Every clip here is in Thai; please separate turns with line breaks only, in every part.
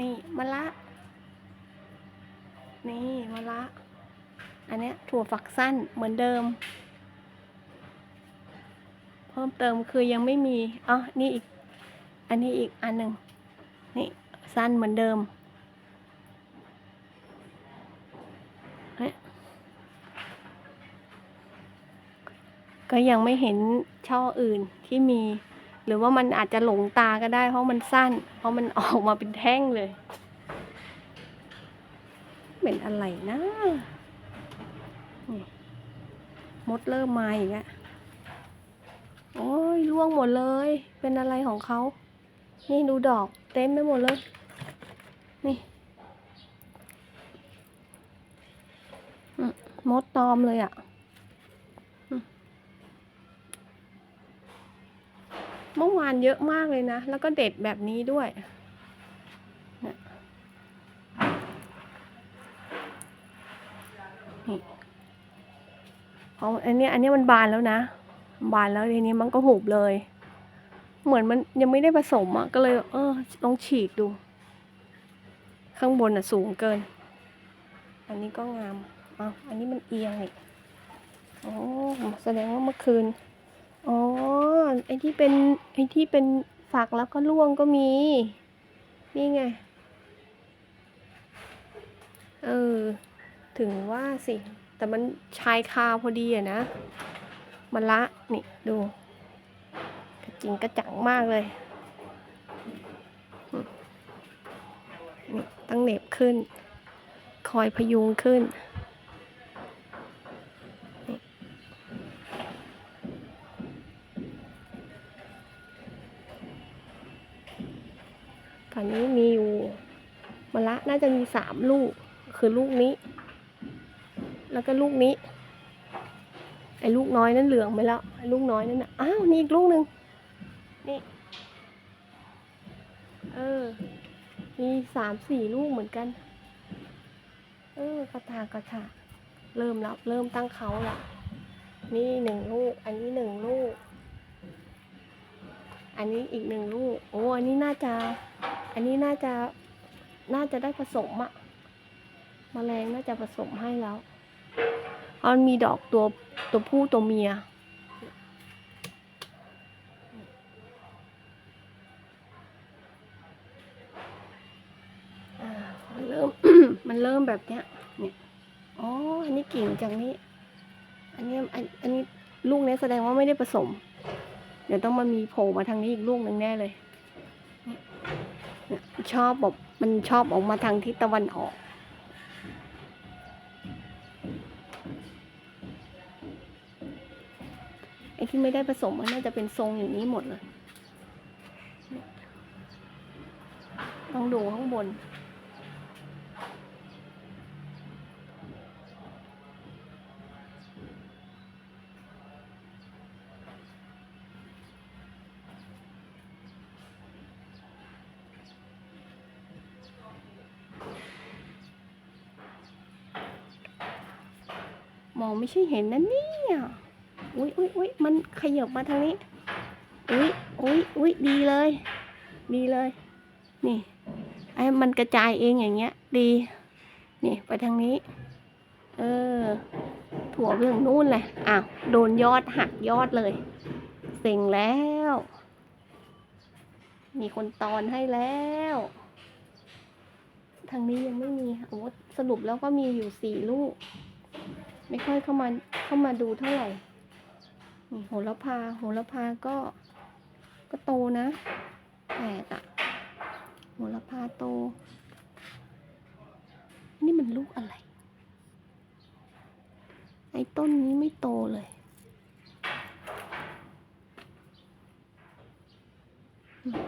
นี่มะละนี่มะละ อันเนี้ยถั่วฝักสั้นเหมือนเดิม เพิ่มเติมคือยังไม่มีอ๋อนี่อีก อันนี้อีกอันหนึ่งนี่สั้นเหมือนเดิมเฮ้ยก็ยังไม่เห็นช่ออื่นที่มี หรือว่ามันอาจจะหลงตาก็ได้ เพราะมันสั้น เพราะมันออกมาเป็นแท่งเลย เป็นอะไรนะมดเริ่มมาอีกแล้วโอ้ยร่วงหมดเลย เป็นอะไรของเขา นี่ดูดอกเต็มไปหมดเลย นี่มดตอมเลยอะ่ะอืม เมื่อวานเยอะมากเลยนะ แล้วก็เด็ดแบบนี้ด้วยนี่เอาอันนี้อันนี้มันบานแล้วนะ บานแล้วทีนี้มันก็หุบเลย เหมือนมันยังไม่ได้ผสมอะ ก็เลย เออลองฉีกดู ข้างบนอะสูงเกิน อันนี้ก็งาม เอาอันนี้มันเอียงอีกโอ้แสดงว่าเมื่อคืน ไอที่เป็นไอที่เป็นฝักแล้วก็ร่วงก็มี นี่ไง เออ ถึงว่าสิ แต่มันชายคาพอดีอะนะมันละ นี่ดูกระจิงกระจังมากเลยนี่ตั้งเหน็บขึ้น คอยพยุงขึ้น ตอนนี้มีอยู่มะละน่าจะมีสามลูก คือลูกนี้ แล้วก็ลูกนี้ ไอ้ลูกน้อยนั่นเหลืองไปแล้ว ไอ้ลูกน้อยนั่นนะอ้าว นี่อีกลูกหนึ่งนี่ เออ มีสามสี่ลูกเหมือนกัน เออกระถางกระถางเริ่มแล้ว เริ่มตั้งเขาละนี่หนึ่งลูก อันนี้หนึ่งลูก อันนี้อีกหนึ่งลูก โอ้ อันนี้น่าจะ อันนี้น่าจะ น่าจะได้ผสมอะมแมลงน่าจะผสมให้แล้วมันมีดอกตัวตัวผู้ตัวเมีย มันเริ่ม มันเริ่มแบบเนี้ย เนี่ย อ๋อ อันนี้กิ่งจากนี้ อันนี้ อันอันนี้ลูกเนี้ยแสดงว่าไม่ได้ผสม เดี๋ยวต้องมามีโผล่มาทางนี้อีกลูกหนึ่งแน่เลย ชอบแบบมันชอบออกมาทางทิศตะวันออก ไอ้ที่ไม่ได้ผสมมันน่าจะเป็นทรงอย่างนี้หมดเลย ต้องดูข้างบน องไม่ใช่เห็นนะเนี่ยอุ้ยอุ้ยอุ้ยมันขยับมาทางนี้อุ้ยอุ้ยอุ้ยดีเลย ดีเลย นี่ไอ้มันกระจายเองอย่างเงี้ย ดี นี่ไปทางนี้ เออ ถั่วไปถึงนู่นเลยอ้าวโดนยอดหักยอดเลยเซ็งแล้ว มีคนตอนให้แล้ว ทางนี้ยังไม่มีโอ้สรุปแล้วก็มีอยู่สี่ลูก ไม่ค่อยเข้ามาเข้ามาดูเท่าไหร่นี่โหระพาโหระพาก็ก็โตนะแปดอะโหระพาโต นี่มันลูกอะไร ไอ้ต้นนี้ไม่โตเลยอืม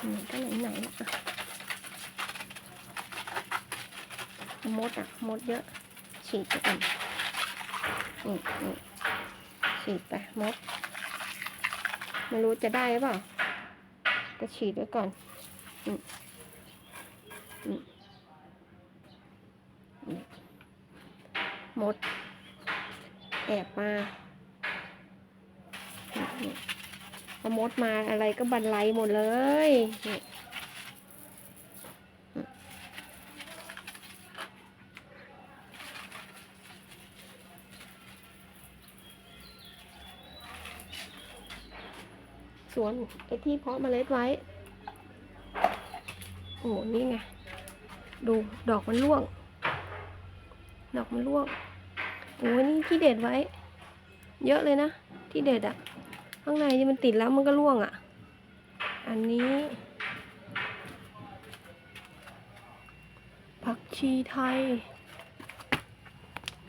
อืมก็ไหนๆละอะ มดอะ มดเยอะ ฉีดไปก่อนนี่นี่ฉีดไปมด ไม่รู้จะได้หรือเปล่าก็ฉีดไว้ก่อนอืมอืมนี่มด แอบมานี่นี่พอมดมาอะไรก็บันไลหมดเลยนี่ สวนไอ้ที่เพาะเมล็ดไว้ โอ้โหนี่ไง ดูดอกมันร่วง ดอกมันร่วง โอ้ยนี่ที่เด็ดไว้ เยอะเลยนะ ที่เด็ดอะข้างในมันติดแล้วมันก็ร่วงอะอันนี้ผักชีไทย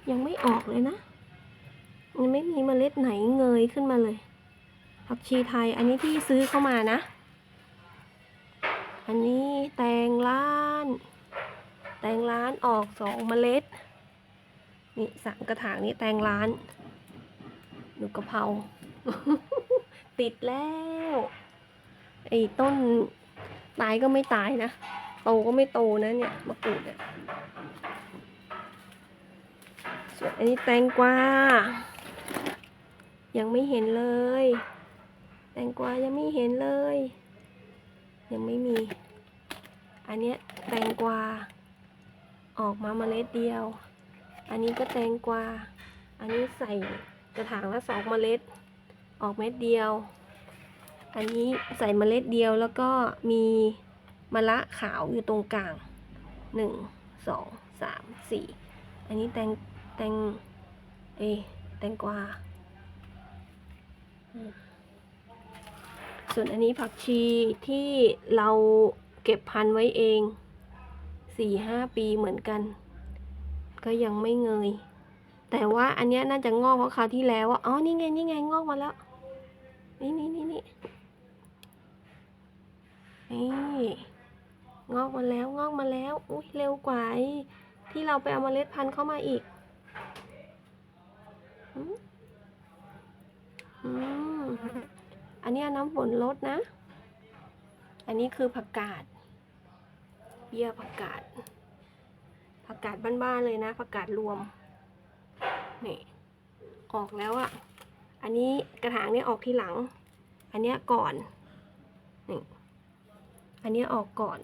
ยังไม่ออกเลยนะมันไม่มีเมล็ดไหนเงยขึ้นมาเลย ผักชีไทย อันนี้ที่ซื้อเข้ามานะ อันนี้แตงล้าน แตงล้านออกสองเมล็ด นี่สามกระถางนี้แตงล้านดูกระเพรา ติดแล้ว ไอ้ต้นตายก็ไม่ตายนะ โตก็ไม่โตนะเนี่ยมะกรูดเนี่ยส่วนอันนี้แตงกวายังไม่เห็นเลย แตงกวายังไม่เห็นเลย ยังไม่มี อันเนี้ยแตงกวา ออกมาเมล็ดเดียว อันนี้ก็แตงกวา อันนี้ใส่กระถางละสองเมล็ด ออกเม็ดเดียว อันนี้ใส่เมล็ดเดียวแล้วก็มีมะละขาวอยู่ตรงกลางหนึ่งสองสามสี่อันนี้แตงแตงเอแตงกวา ส่วนอันนี้ผักชีที่เราเก็บพันไว้เองสี่ห้าปีเหมือนกัน ก็ยังไม่เงย แต่ว่าอันนี้น่าจะงอกเพราะคราวที่แล้วอะอ๋อนี่ไงนี่ไงงอกมาแล้ว นี่นี่นี่นี่นี่งอกมาแล้วงอกมาแล้วอุ้ยเร็วกว่าที่เราไปเอาเมล็ดพันธุ์เข้ามาอีกอืม อันนี้น้ำฝนลดนะ อันนี้คือผักกาดเบี้ยผักกาดผักกาดบ้านๆเลยนะผักกาดรวมนี่ออกแล้วอะอันนี้กระถางเนี้ยออกทีหลัง อันเนี้ยก่อนนี่อันเนี้ยออกก่อน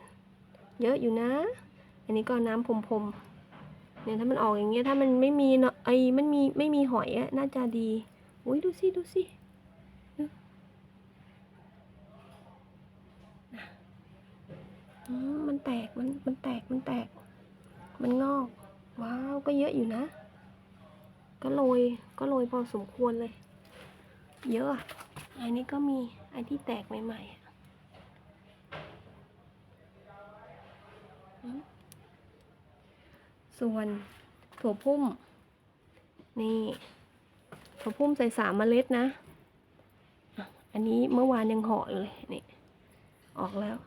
เยอะอยู่นะ อันนี้ก็น้ำพรมๆเนี่ยถ้ามันออกอย่างเงี้ยถ้ามันไม่มีเนาะไอ้มันมีไม่มีหอยอะน่าจะดีอุ้ยดูสิดูสิดูน่ะอื มันแตกมันมันแตกมันแตก มันงอก ว้าวก็เยอะอยู่นะ ก็โรยก็โรยพอสมควรเลย เยอะ อันนี้ก็มีอันที่แตกใหม่ๆอะอืมส่วนถั่วพุ่ม นี่ถั่วพุ่มใส่สามเมล็ดนะ อันนี้เมื่อวานยังห่อเลยนี่ออกแล้ว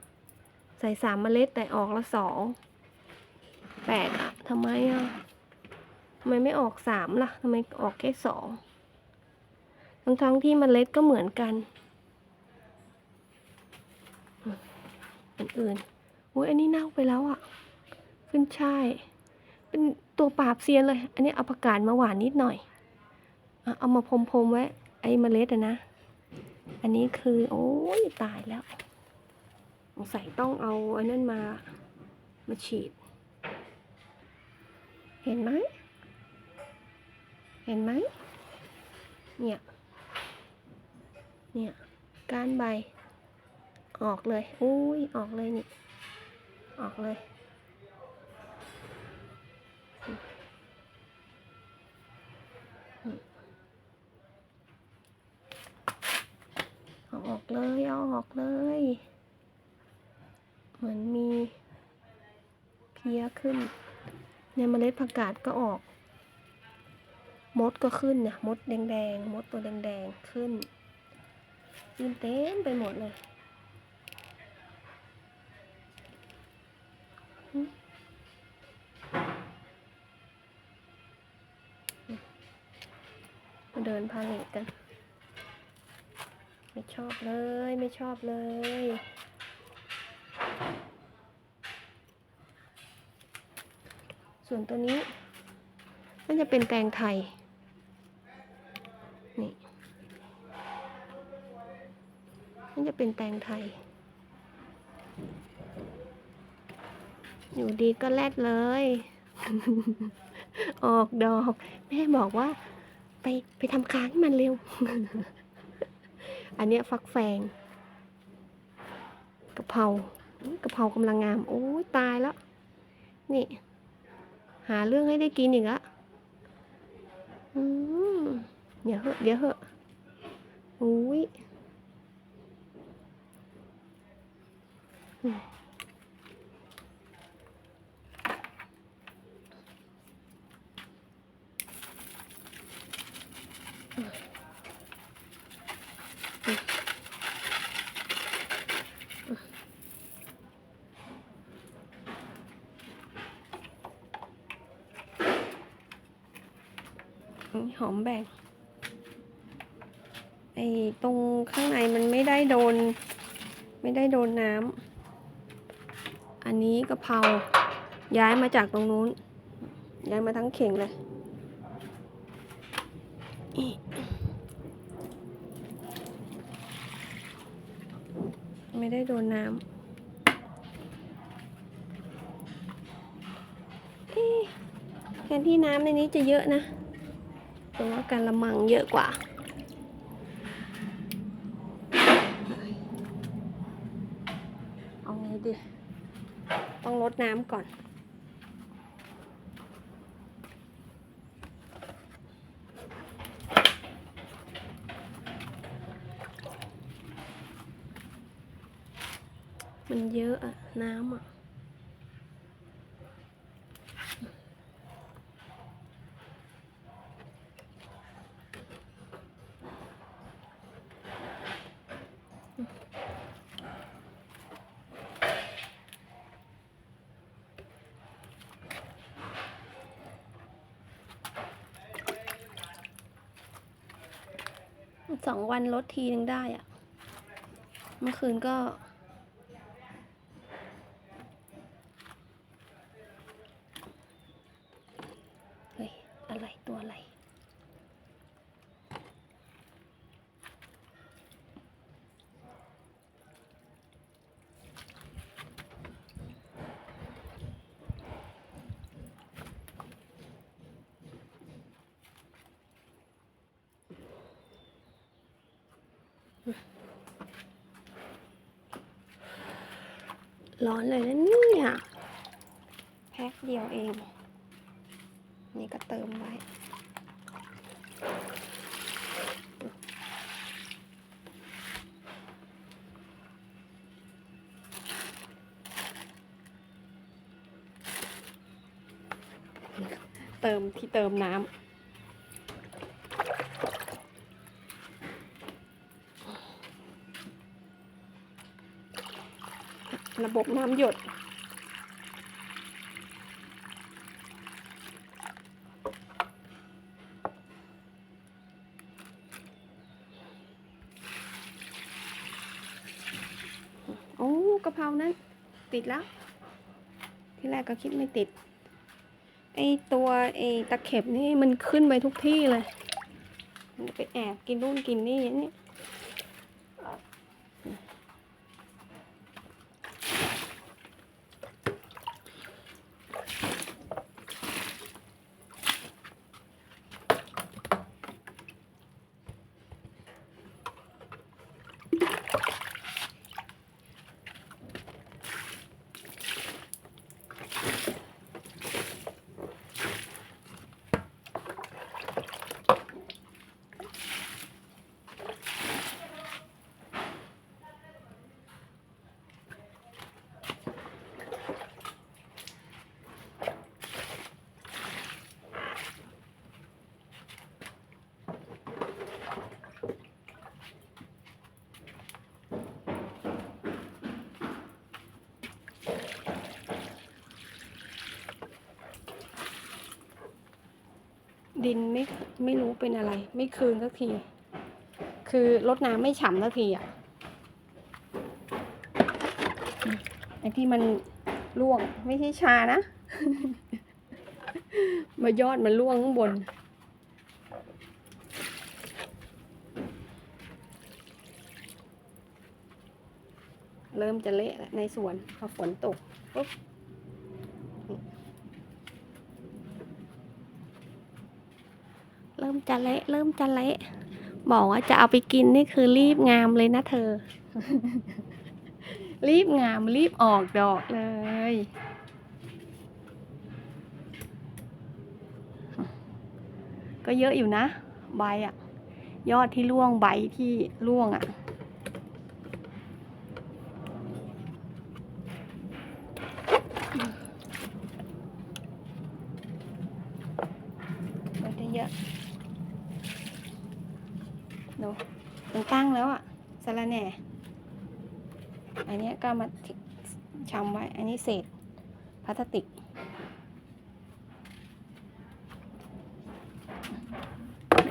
ส่สามเมล็ดแต่ออกละสองแปลกอะทำไมอะทำไมไม่ออกสามล่ะทำไมออกแค่สองทั้งทั้งที่เมล็ดก็เหมือนกันอันอื่นโอ้ยอันนี้เน่าไปแล้วอะขึ้นช่ายเป็นตัวปราบเซียนเลย อันนี้เอาผักกาดมาหวานนิดหน่อย เอามาพรมๆไว้ไอ้เมล็ดอะนะ อันนี้คือ โอ้ยตายแล้ว สงสัยต้องเอาอันนั้นมา มาฉีด เห็นไหม เห็นไหม เนี่ย เนี่ยก้านใบ ออกเลย อุ้ย ออกเลยนี่ ออกเลย เอาออกเลย เอาออกเลย เหมือนมีเพี้ย ขึ้น ในเมล็ดผักกาดก็ออก มดก็ขึ้นเนี่ยมดแดงๆ มดตัวแดงๆ ขึ้นขึ้นเต็มไปหมดเลย มาเดินพาเลทกัน ไม่ชอบเลย ไม่ชอบเลย ส่วนตัวนี้น่าจะเป็นแตงไทย นี่นั่นจะเป็นแตงไทย อยู่ดีก็แลดเลย ออกดอก แม่บอกว่า ไปไปทำค้างให้มันเร็ว อันเนี้ยฟักแฟงกะเพรากะเพรากำลังงาม โอ้ยตายแล้ว นี่ หาเรื่องให้ได้กินอีกละอืมเดี๋ยวเหอะเดี๋ยวเหอะอุ้ยอื มหอมแบ่งไอ้ตรงข้างในมันไม่ได้โดน ไม่ได้โดนน้ำอันนี้กะเพราย้ายมาจากตรงนู้น ย้ายมาทั้งเข่งเลยไม่ได้โดนน้ำแทนที่น้ำในนี้จะเยอะนะ แต่ว่าการละมังเยอะกว่า เอาไงดี ต้องลดน้ำก่อนมันเยอะอะน้ำอะ วันลดทีนึงได้อะเมื่อคืนก็ เฮ้ย อะไรตัวอะไร ร้อนเลยนะเนี่ยแพ็คเดียวเอง นี่ก็เติมไว้ เติมที่เติมน้ำ ระบบน้ำหยด โอ้กะเพรานั้น ติดแล้ว ที่แรกก็คิดไม่ติด ไอตัวไอตะเข็บนี่มันขึ้นไปทุกที่เลย มันไปแอบกินนู่นกินนี่นี่ ดินไม่ไม่รู้เป็นอะไร ไม่คืนสักที คือรดน้ำไม่ฉ่ำสักทีอะไอ้ที่มันร่วงไม่ใช่ชานะ มายอดมันร่วงข้างบน เริ่มจะเละในสวนพอฝนตกปุ๊บเริ่ม จะเละเริ่มจะเละบอกว่าจะเอาไปกินนี่คือรีบงามเลยนะเธอ รีบงามรีบออกดอกเลย ก็เยอะอยู่นะ ใบอะยอดที่ร่วงใบที่ร่วงอะมันจะเยอะดูมันตั้งแล้วอะสะระแหน่ อันเนี้ย ก็มาชำไว้ อันนี้เศษพลาสติก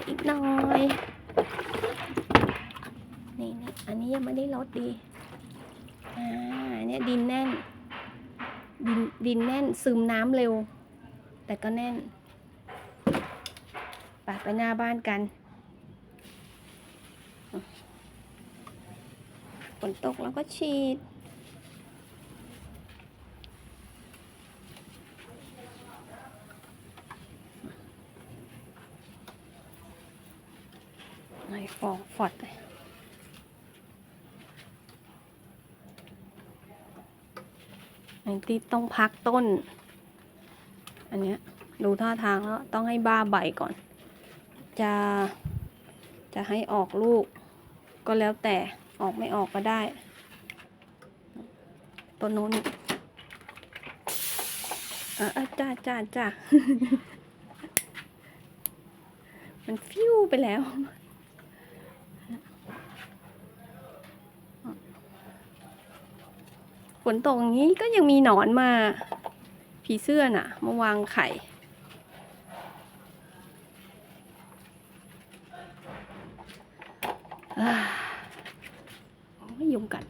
อีกหน่อย นี่นี่อันนี้ยังไม่ได้ลดดี อ่าอันเนี่ยดินแน่น ดินดินแน่นซึมน้ำเร็ว แต่ก็แน่น ไปไปหน้าบ้านกันฝนตกแล้วก็ฉีด ไอ้ฟองฟอดเลยอัน ที่ต้องพักต้น อันเนี้ยดูท่าทางแล้วต้องให้บ้าใบก่อน จะจะให้ออกลูก ก็แล้วแต่ออกไม่ออกก็ได้ต้นนู้นเออจ้าจ้าจ้ามันฟิวไปแล้ว ฝนตกอย่างนี้ก็ยังมีหนอนมา ผีเสื้อน่ะ มาวางไข่อ่าโอ้ยยุงกัด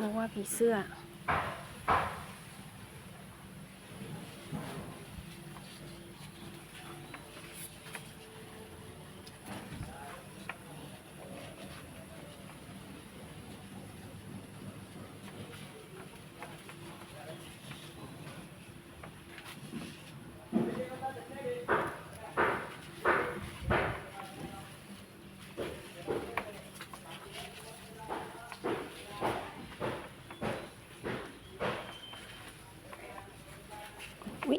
นึกว่า ผีเสื้อ วิ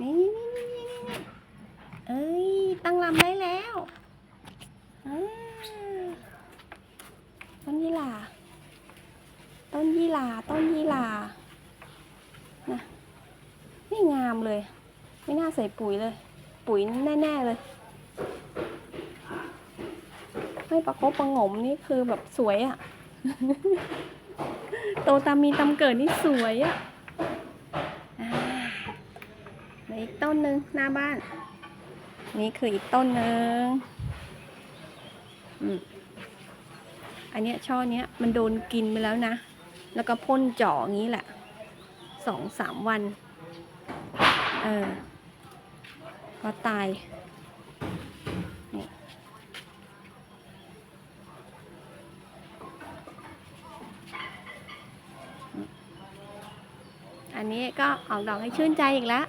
นี่นี่นี่นี่นี่นี่เอ้ย ตั้งลำได้แล้วอ่าต้นยี่หร่า ต้นยี่หร่า ต้นยี่หร่านะนี่งามเลย ไม่น่าใส่ ปุ๋ยเลย ปุ๋ยแน่ ๆ เลย ไม่ประคบประงมนี่คือแบบสวยอะโตตามมีตามเกิดนี่สวยอะอ่าเหลืออีกต้นหนึ่งหน้าบ้าน นี่คืออีกต้นหนึ่งอืมอันเนี้ยช่อเนี้ยมันโดนกินไปแล้วนะ แล้วก็พ่นจ่ออย่างนี้แหละสองสามวัน เออ ก็ตายนี่อันนี้ก็ออกดอกให้ชื่นใจอีกแล้ว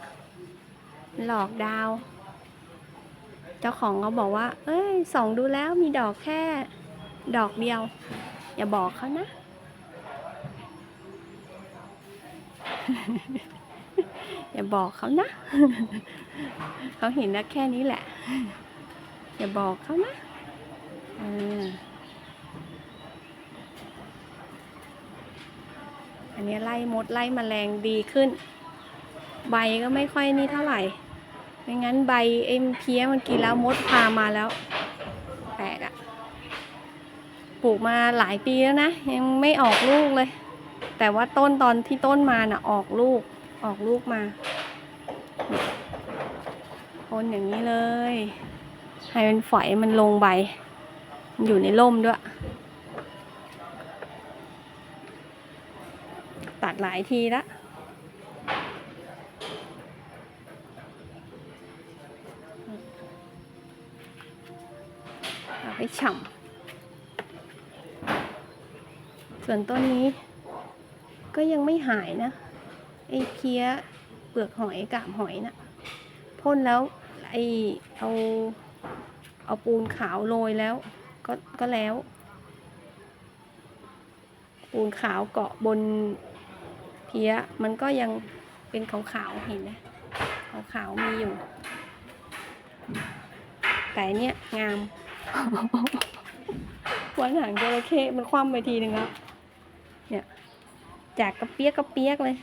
หลอกดาว เจ้าของเขาบอกว่า เอ้ยส่องดูแล้วมีดอกแค่ดอกเดียว อย่าบอกเขานะ อย่าบอกเขานะ เขาเห็นแล้วแค่นี้แหละ อย่าบอกเขานะเอออันนี้ไล่มดไล่แมลงดีขึ้น ใบก็ไม่ค่อยนี่เท่าไหร่ไม่งั้นใบเอ็มเพียมันกินแล้วมดพามาแล้วแปลกอะปลูกมาหลายปีแล้วนะ ยังไม่ออกลูกเลย แต่ว่าต้นตอนที่ต้นมาน่ะออกลูก ออกลูกมาคนอย่างนี้เลย ให้มันฝอยมันลงใบมันอยู่ในร่มด้วย ตัดหลายทีละเอาไปฉ่ำส่วนต้นนี้ก็ยังไม่หายนะ ไอ้เพี้ยเปลือกหอยกาบหอยนะ่ะพ่นแล้วไอ้เอาเอาปูนขาวโรยแล้ว ก็ก็แล้ว ปูนขาวเกาะบนเพี้ยมันก็ยังเป็นขาวๆเห็นไหมขาวๆมีอยู่ แต่เนี้ยงามวันหางจระเข้มันคว่ำไปทีหนึ่งแล้วเนี่ยจากกระเปียกกระเปียกเลย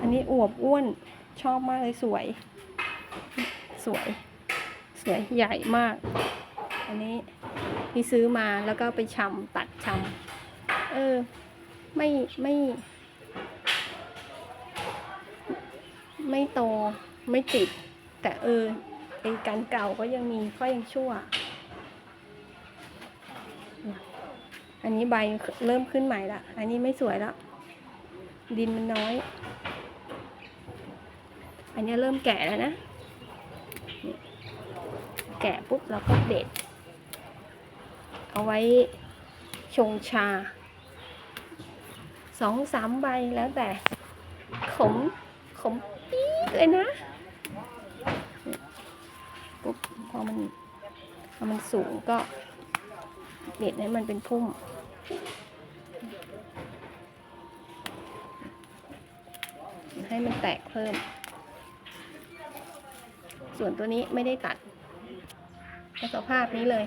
อันนี้อวบอ้วนชอบมากเลยสวย สวย สวยใหญ่มาก อันนี้ที่ซื้อมาแล้วก็ไปชำตัดชำเออ ไม่ไม่ ไม่โตไม่ติด แต่เออไอการเก่าก็ยังมีก็ยังชั่ว อันนี้ใบเริ่มขึ้นใหม่ละ อันนี้ไม่สวยแล้ว ดินมันน้อย อันนี้เริ่มแก่แล้วนะ แก่ปุ๊บเราก็เด็ด เอาไว้ชงชาสองสามใบแล้วแต่ ขม ขมปี๊ดเลยนะปุ๊บพอมันพอมันสูงก็เด็ดให้มันเป็นพุ่มให้มันแตกเพิ่ม ส่วนตัวนี้ไม่ได้ตัดสภาพนี้เลย